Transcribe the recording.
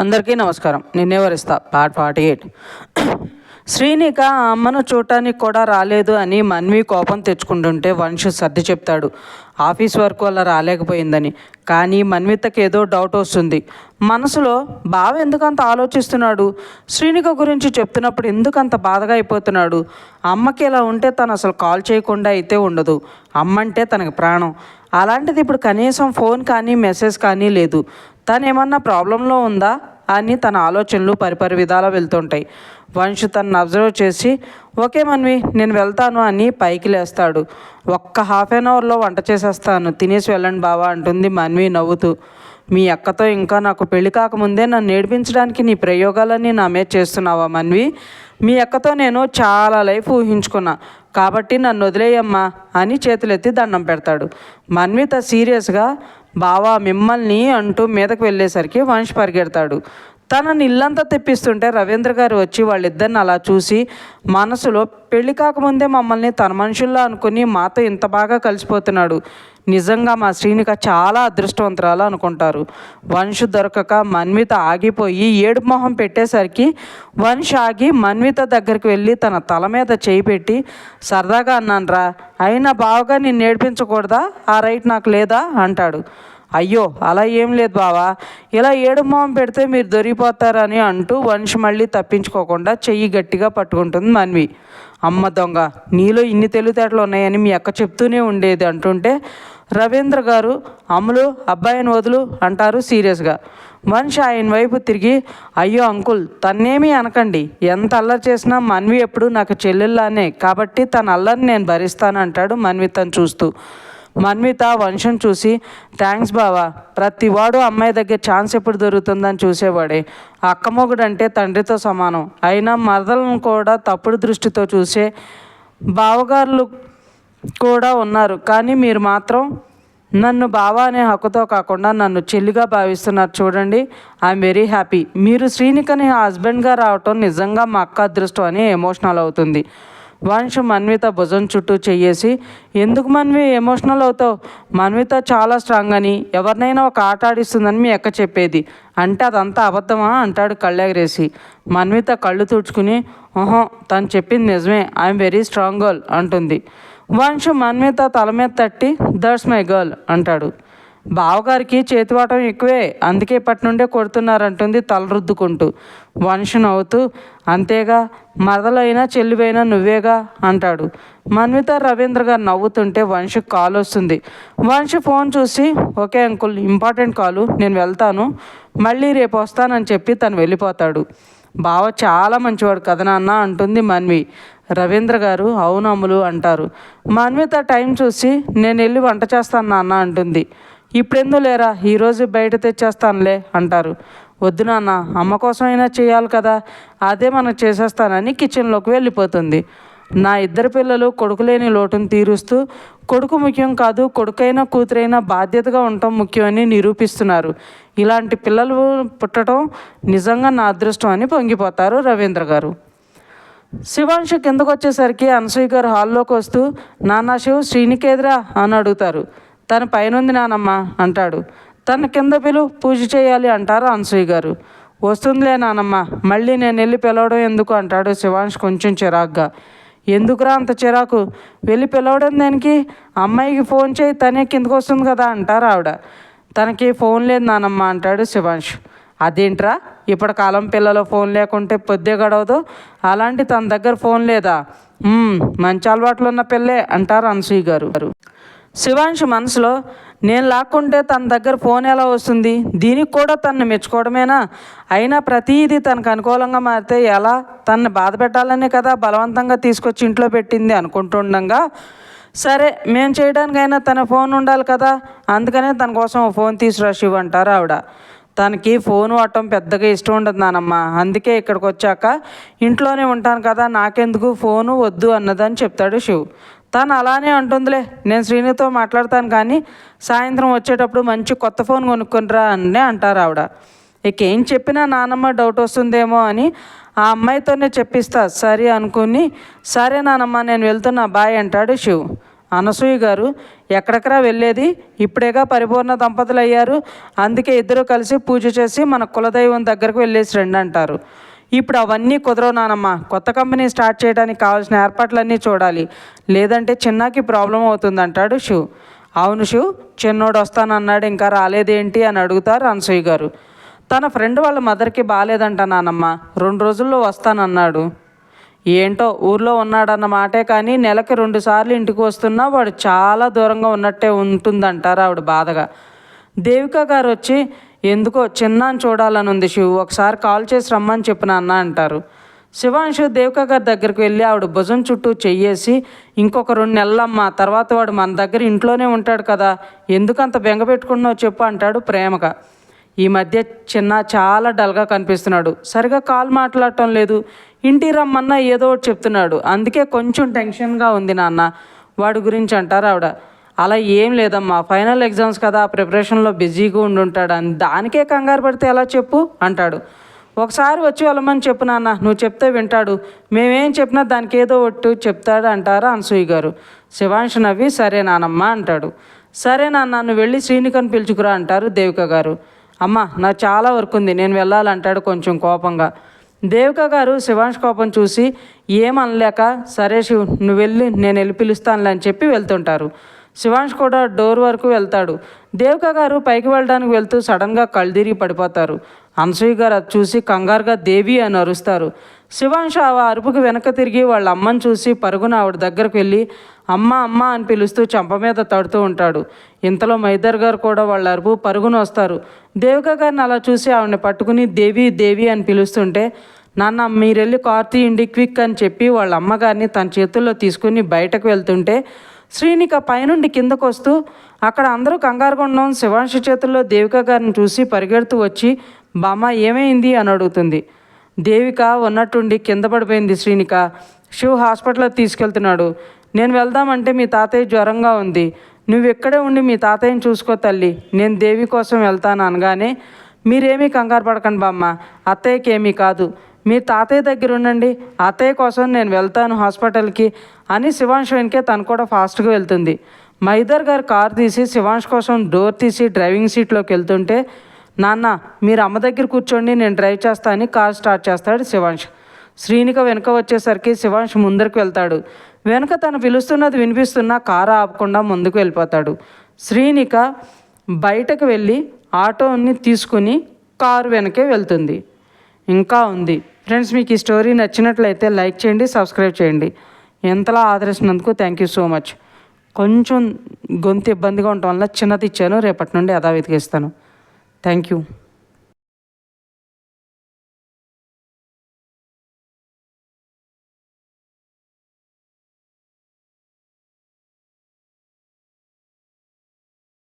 అందరికీ నమస్కారం. Ninne Varistha part forty eight. Srinika ఆ అమ్మను చూడటానికి కూడా రాలేదు అని మన్వి కోపం తెచ్చుకుంటుంటే వంశ సర్ది చెప్తాడు. ఆఫీస్ వర్క్ వల్ల రాలేకపోయిందని. కానీ మన్వితకి ఏదో డౌట్ వస్తుంది. మనసులో బావ ఎందుకంత ఆలోచిస్తున్నాడు? శ్రీనిక గురించి చెప్తున్నప్పుడు ఎందుకంత బాధగా అయిపోతున్నాడు? అమ్మకి ఇలా ఉంటే తను అసలు కాల్ చేయకుండా అయితే ఉండదు. అమ్మంటే తనకి ప్రాణం. అలాంటిది ఇప్పుడు కనీసం ఫోన్ కానీ మెసేజ్ కానీ లేదు. తను ఏమన్నా ప్రాబ్లంలో ఉందా అని తన ఆలోచనలు పరిపరి విధాలా వెళ్తుంటాయి. వంశు తనను అబ్జర్వ్ చేసి ఓకే మన్వి నేను వెళ్తాను అని పైకి లేస్తాడు. ఒక్క హాఫ్ అన్ అవర్లో వంట చేసేస్తాను తినేసి వెళ్ళండి బావా అంటుంది మన్వి నవ్వుతూ. మీ అక్కతో ఇంకా నాకు పెళ్ళి కాకముందే నన్ను నేర్పించడానికి నీ ప్రయోగాలన్నీ నా మీద చేస్తున్నావా మన్వి? మీ అక్కతో నేను చాలా లైఫ్ ఊహించుకున్నా కాబట్టి నన్ను వదిలేయమ్మా అని చేతులెత్తి దండం పెడతాడు. మన్విత సీరియస్గా బావా మిమ్మల్ని అంటూ మీదకు వెళ్ళేసరికి వంశ్ పరిగెడతాడు. తనని ఇల్లంతా తెప్పిస్తుంటే రవీంద్ర గారు వచ్చి వాళ్ళిద్దరిని అలా చూసి మనసులో పెళ్ళి కాకముందే మమ్మల్ని తన మనుషుల్లో అనుకుని మాతో ఇంత బాగా కలిసిపోతున్నాడు. నిజంగా మా శ్రీనిక చాలా అదృష్టవంతురాలు అనుకుంటారు. వంశ్ దొరకక మన్విత ఆగిపోయి ఏడు మొహం పెట్టేసరికి వంశ ఆగి మన్విత దగ్గరికి వెళ్ళి తన తల మీద చేయి పెట్టి సరదాగా అన్నానురా అయినా బావగా నేను నేర్పించకూడదా ఆ రైట్ నాకు లేదా అంటాడు. అయ్యో అలా ఏం లేదు బావా. ఇలా ఏడు మొహం పెడితే మీరు దొరికిపోతారని అంటూ వంశ్ మళ్ళీ తప్పించుకోకుండా చెయ్యి గట్టిగా పట్టుకుంటుంది మన్వి. అమ్మ దొంగ నీలో ఇన్ని తెలివితేటలు ఉన్నాయని మీ అక్క చెప్తూనే ఉండేది అంటుంటే రవీంద్ర గారు అమ్ములు అబ్బాయిని వదులు అంటారు సీరియస్గా. మనిషి ఆయన వైపు తిరిగి అయ్యో అంకుల్ తన్నేమీ అనకండి. ఎంత అల్లరి చేసినా మన్వి ఎప్పుడు నాకు చెల్లెల్లానే. కాబట్టి తన అల్లరిని నేను భరిస్తాను అంటాడు మన్వితను చూస్తూ. మన్విత వంశం చూసి థ్యాంక్స్ బావా ప్రతివాడు అమ్మాయి దగ్గర ఛాన్స్ ఎప్పుడు దొరుకుతుందని చూసేవాడే. అక్కమొగుడు అంటే తండ్రితో సమానం. అయినా మరదలను కూడా తప్పుడు దృష్టితో చూసే బావగారులు కూడా ఉన్నారు. కానీ మీరు మాత్రం నన్ను బావ అనే హక్కుతో కాకుండా నన్ను చెల్లిగా భావిస్తున్నారు. చూడండి ఐఎమ్ వెరీ హ్యాపీ. మీరు శ్రీనికని హస్బెండ్గా రావటం నిజంగా మా అక్క అదృష్టం అని ఎమోషనల్ అవుతుంది. వంశ మన్విత భుజం చుట్టూ చెయ్యేసి ఎందుకు మన్వి? ఎమోషనల్ అవుతావు. మన్విత చాలా స్ట్రాంగ్ అని. ఎవరినైనా ఒక ఆట ఆడిస్తుందని మీ ఎక్క చెప్పేది. అంటే అదంతా అబద్ధమా? అంటాడు కళ్ళెగరేసి. మన్విత కళ్ళు తుడుచుకుని ఓహో తను చెప్పింది నిజమే. ఐఎమ్ వెరీ స్ట్రాంగ్ గర్ల్ అంటుంది. వంశ మన్విత తల మీద తట్టి దట్స్ మై గర్ల్ అంటాడు. బావగారికి చేతివాటం ఎక్కువే అందుకే ఇప్పటి నుండే కొడుతున్నారంటుంది తల రుద్దుకుంటూ నవ్వుతూ అంతేగా మరదలైనా చెల్లివైనా నువ్వేగా అంటాడు. మన్విత రవీంద్ర గారు నవ్వుతుంటే వంశ్ కాల్ వస్తుంది వంశీ ఫోన్ చూసి ఓకే అంకుల్ ఇంపార్టెంట్ కాలు నేను వెళ్తాను. మళ్ళీ రేపు వస్తానని చెప్పి తను వెళ్ళిపోతాడు. బావ చాలా మంచివాడు కదా నాన్న అంటుంది మన్వి. రవీంద్ర గారు అవునమ్ములు అంటారు. మన్విత టైం చూసి నేను వెళ్ళి వంట చేస్తాను నాన్న అంటుంది. ఇప్పుడెందు లేరా? ఈరోజు బయట తెచ్చేస్తానులే అంటారు. వద్దు నాన్న అమ్మ కోసమైనా చేయాలి కదా. అదే మనం చేసేస్తానని కిచెన్లోకి వెళ్ళిపోతుంది. నా ఇద్దరు పిల్లలు కొడుకు లేని లోటును తీరుస్తూ కొడుకు ముఖ్యం కాదు కొడుకైనా కూతురైనా బాధ్యతగా ఉండటం ముఖ్యమని నిరూపిస్తున్నారు. ఇలాంటి పిల్లలు పుట్టడం నిజంగా నా అదృష్టం అని పొంగిపోతారు రవీంద్ర గారు. శివాంశు కిందకు వచ్చేసరికి అనసూయ గారు హాల్లోకి వస్తూ నాన్న శివ్ శ్రీనికేద్రా అని అడుగుతారు. తన పైనుంది నానమ్మ అంటాడు. తన కింద పిలు పూజ చేయాలి అంటారు అనసూయ గారు. వస్తుందిలే నానమ్మ మళ్ళీ నేను వెళ్ళి పిలవడం ఎందుకు అంటాడు శివాంష్ కొంచెం చిరాగ్గా. ఎందుకురా అంత చిరాకు? వెళ్ళి పిలవడం దానికి? అమ్మాయికి ఫోన్ చేయి తనే కిందకు వస్తుంది కదా అంటారు ఆవిడ. తనకి ఫోన్ లేదు నానమ్మ అంటాడు శివాంష్ అదేంట్రా? ఇప్పటి కాలం పిల్లలు ఫోన్ లేకుంటే పొద్దే గడవదు. అలాంటి తన దగ్గర ఫోన్ లేదా? మంచి అలవాట్లు ఉన్న పిల్లే అంటారు అనసూయ గారు. శివాంశ్ మనసులో నేను లాక్కుంటే తన దగ్గర ఫోన్ ఎలా వస్తుంది? దీనికి కూడా తనను మెచ్చుకోవడమేనా? అయినా ప్రతిదీ తనకు అనుకూలంగా మారితే ఎలా? తనని బాధ పెట్టాలనే కదా బలవంతంగా తీసుకొచ్చి ఇంట్లో పెట్టింది అనుకుంటుండగా సరే మేము చేయడానికైనా తన ఫోన్ ఉండాలి కదా అందుకనే తన కోసం ఫోన్ తీసుకురా శివ అంటారు ఆవిడ. తనకి ఫోన్ వాడటం పెద్దగా ఇష్టం ఉండదు నానమ్మ. అందుకే ఇక్కడికి వచ్చాక ఇంట్లోనే ఉంటాను కదా నాకెందుకు? ఫోను వద్దు అన్నదని చెప్తాడు శివ్. తను అలానే అంటుందిలే నేను శ్రీనితో మాట్లాడతాను కానీ సాయంత్రం వచ్చేటప్పుడు మంచి కొత్త ఫోన్ కొనుక్కునిరా అని అంటారు ఆవిడ. ఇక ఏం చెప్పినా నానమ్మ డౌట్ వస్తుందేమో అని ఆ అమ్మాయితోనే చెప్పిస్తా సరే అనుకుని సరే నానమ్మ నేను వెళ్తున్నా బాయ్ అంటాడు శివ్. అనసూయ గారు ఎక్కడెక్కడా వెళ్ళేది? ఇప్పుడేగా పరిపూర్ణ దంపతులు అయ్యారు అందుకే ఇద్దరు కలిసి పూజ చేసి మన కులదైవం దగ్గరకు వెళ్ళేసి రండి అంటారు. ఇప్పుడు అవన్నీ కుదరవు నానమ్మ. కొత్త కంపెనీ స్టార్ట్ చేయడానికి కావాల్సిన ఏర్పాట్లన్నీ చూడాలి. లేదంటే చిన్నాకి ప్రాబ్లం అవుతుంది అంటాడు శివ్ అవును షూ చిన్నోడు వస్తానన్నాడు ఇంకా రాలేదేంటి అని అడుగుతారు అనసూయ గారు. తన ఫ్రెండ్ వాళ్ళ మదర్కి బాగాలేదంట నానమ్మ. రెండు రోజుల్లో వస్తానన్నాడు. ఏంటో ఊర్లో ఉన్నాడన్న మాటే కానీ నెలకి రెండు సార్లు ఇంటికి వస్తున్నా వాడు చాలా దూరంగా ఉన్నట్టే ఉంటుందంటారు ఆవిడ బాధగా. దేవిక గారు వచ్చి ఎందుకో చిన్నాన్ని చూడాలని ఉంది శివు. ఒకసారి కాల్ చేసి రమ్మని చెప్పిన అన్న అంటారు. శివాంశు దేవిక గారి దగ్గరికి వెళ్ళి ఆవిడ భుజం చుట్టూ చెయ్యేసి ఇంకొక రెండు నెలలమ్మా తర్వాత వాడు మన దగ్గర ఇంట్లోనే ఉంటాడు కదా ఎందుకంత బెంగ పెట్టుకున్నావు చెప్పు అంటాడు ప్రేమగా. ఈ మధ్య చిన్న చాలా డల్గా కనిపిస్తున్నాడు. సరిగా కాల్ మాట్లాడటం లేదు. ఇంటి రమ్మన్నా ఏదో ఒకటి చెప్తున్నాడు. అందుకే కొంచెం టెన్షన్గా ఉంది నాన్న. వాడి గురించి అంటారు ఆవిడ. అలా ఏం లేదమ్మా. ఫైనల్ ఎగ్జామ్స్ కదా ప్రిపరేషన్లో బిజీగా ఉండుంటాడు అని. దానికే కంగారు పడితే ఎలా చెప్పు? అంటాడు. ఒకసారి వచ్చి వెళ్ళమని చెప్పు నాన్న నువ్వు చెప్తే వింటాడు. మేమేం చెప్పినా దానికి ఏదో ఒట్టు చెప్తాడు అంటారా అనసూయ గారు. శివాంశు నవ్వి సరే నానమ్మ అంటాడు. సరే నాన్న నువ్వు వెళ్ళి శ్రీనికని పిలుచుకురా అంటారు దేవిక గారు. అమ్మ నాకు చాలా వర్క్ ఉంది నేను వెళ్ళాలంటాడు కొంచెం కోపంగా. దేవిక గారు శివాంష్ కోపం చూసి ఏమనలేక సరే శివ్ నువ్వు వెళ్ళి నేను వెళ్ళి పిలుస్తానులే అని చెప్పి వెళ్తుంటారు. శివాంష్ కూడా డోర్ వరకు వెళ్తాడు. దేవిక గారు పైకి వెళ్ళడానికి వెళ్తూ సడన్గా కళ్ళిదిరిగి పడిపోతారు. అనసూయ గారు అది చూసి కంగారుగా దేవి అని అరుస్తారు. శివాంష ఆ అరుపుకి వెనక తిరిగి వాళ్ళ అమ్మని చూసి పరుగున ఆవిడ దగ్గరకు వెళ్ళి అమ్మ అమ్మ అని పిలుస్తూ చెంప మీద తడుతూ ఉంటాడు. ఇంతలో మైదర్ గారు కూడా వాళ్ళ అరుపు పరుగున వస్తారు. దేవిక గారిని అలా చూసి ఆవిడని పట్టుకుని దేవి దేవి అని పిలుస్తుంటే నాన్న మీరెళ్ళి కార్ తీయండి క్విక్ అని చెప్పి వాళ్ళ అమ్మగారిని తన చేతుల్లో తీసుకుని బయటకు వెళ్తుంటే శ్రీనిక పైనుండి కిందకు వస్తూ అక్కడ అందరూ కంగారుగా కొండం శివాంశి చేతుల్లో దేవిక గారిని చూసి పరిగెడుతూ వచ్చి బామ్మ ఏమైంది? అని అడుగుతుంది. దేవిక ఉన్నట్టుండి కింద పడిపోయింది శ్రీనిక. శివ్ హాస్పిటల్కి తీసుకెళ్తున్నాడు. నేను వెళ్దామంటే మీ తాతయ్య జ్వరంగా ఉంది. నువ్వు ఇక్కడే ఉండి మీ తాతయ్యని చూసుకో తల్లి. నేను దేవి కోసం వెళ్తాను అనగానే మీరేమీ కంగారు పడకండి బామ్మ. అత్తయ్యకి ఏమీ కాదు. మీ తాతయ్య దగ్గర ఉండండి. అత్తయ్య కోసం నేను వెళ్తాను హాస్పిటల్కి అని శివాంశు వెనకే తను కూడా ఫాస్ట్గా వెళ్తుంది. మైదర్ గారు కార్ తీసి శివాంశ్ కోసం డోర్ తీసి డ్రైవింగ్ సీట్లోకి వెళ్తుంటే నాన్న మీరు అమ్మ దగ్గర కూర్చోండి నేను డ్రైవ్ చేస్తా అని కార్ స్టార్ట్ చేస్తాడు శివాంశ్. శ్రీనిక వెనుక వచ్చేసరికి శివాంశ్ ముందరికి వెళ్తాడు. వెనుక తను పిలుస్తున్నది వినిపిస్తున్నా కారు ఆపకుండా ముందుకు వెళ్ళిపోతాడు. శ్రీనిక బయటకు వెళ్ళి ఆటోని తీసుకుని కారు వెనకే వెళ్తుంది. ఇంకా ఉంది. ఫ్రెండ్స్ మీకు ఈ స్టోరీ నచ్చినట్లయితే లైక్ చేయండి సబ్స్క్రైబ్ చేయండి. ఎంతలా ఆదరిస్తున్నందుకు థ్యాంక్ యూ సో మచ్ కొంచెం గొంతు ఇబ్బందిగా ఉండటం వల్ల చిన్నది ఇచ్చాను రేపటి నుండి అదా వెతికేస్తాను థ్యాంక్ యూ